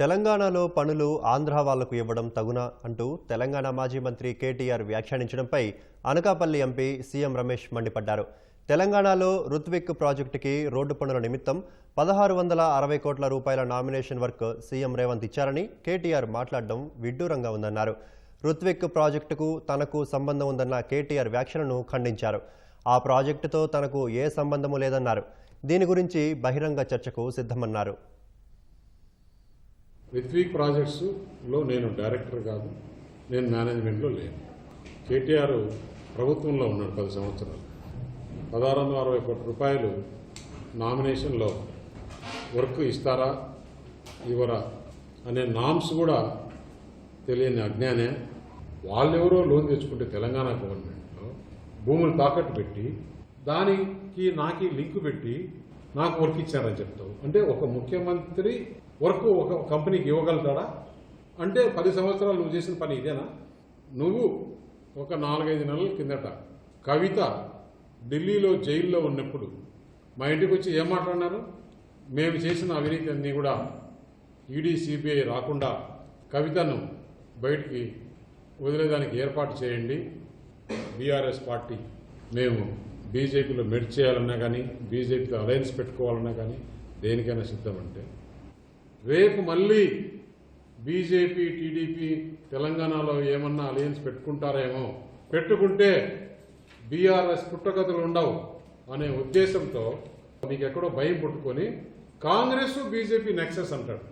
తెలంగాణలో పనులు ఆంధ్ర వాళ్ళకు ఇవ్వడం తగునా అంటూ తెలంగాణ మాజీ మంత్రి కేటీఆర్ వ్యాఖ్యానించడంపై అనకాపల్లి ఎంపీ సీఎం రమేష్ మండిపడ్డారు. తెలంగాణలో రుత్విక్ ప్రాజెక్టుకి రోడ్డు పనుల నిమిత్తం పదహారు వందల అరవై కోట్ల రూపాయల నామినేషన్ వర్క్ సీఎం రేవంత్ ఇచ్చారని కేటీఆర్ మాట్లాడడం విడ్డూరంగా ఉందన్నారు. రుత్విక్ ప్రాజెక్టుకు తనకు సంబంధం ఉందన్న కేటీఆర్ వ్యాఖ్యలను ఖండించారు. ఆ ప్రాజెక్టుతో తనకు ఏ సంబంధము లేదన్నారు. దీని గురించి బహిరంగ చర్చకు సిద్ధమన్నారు. రిత్విక్ ప్రాజెక్ట్స్లో నేను డైరెక్టర్ కాదు నేను మేనేజ్మెంట్లో లేను. కేటీఆర్ ప్రభుత్వంలో ఉన్నాడు పది సంవత్సరాలు. పదహారు వందల అరవై కోట్ల రూపాయలు నామినేషన్లో వర్క్ ఇస్తారా ఇవ్వరా అనే నామ్స్ కూడా తెలియని అజ్ఞానే వాళ్ళెవరో లోన్ తెచ్చుకుంటే తెలంగాణ గవర్నమెంట్లో భూములు తాకట్టు పెట్టి దానికి నాకి లింక్ పెట్టి నాకు వర్క్ ఇచ్చారని చెప్తావు. అంటే ఒక ముఖ్యమంత్రి వర్క్ ఒక కంపెనీకి ఇవ్వగలుగుతాడా? అంటే పది సంవత్సరాలు నువ్వు చేసిన పని ఇదేనా? నువ్వు ఒక నాలుగైదు నెలల కిందట కవిత ఢిల్లీలో జైల్లో ఉన్నప్పుడు మా ఇంటికి వచ్చి ఏం మాట్లాడినారు? మేము చేసిన అవినీతి అన్నీ కూడా ఈడీ సిబిఐ రాకుండా కవితను బయటికి వదిలేదానికి ఏర్పాటు చేయండి. బీఆర్ఎస్ పార్టీ మేము బీజేపీలో మెడ్ చేయాలన్నా కానీ బీజేపీతో అలయన్స్ పెట్టుకోవాలన్నా కానీ దేనికైనా సిద్ధమంటే రేపు మళ్ళీ బీజేపీ టీడీపీ తెలంగాణలో ఏమన్నా అలయన్స్ పెట్టుకుంటారేమో పెట్టుకుంటే బీఆర్ఎస్ పుట్టగతులు ఉండవు అనే ఉద్దేశంతో మీకు ఎక్కడో భయం పుట్టుకొని కాంగ్రెస్ బీజేపీ నెక్సెస్ అంటాడు.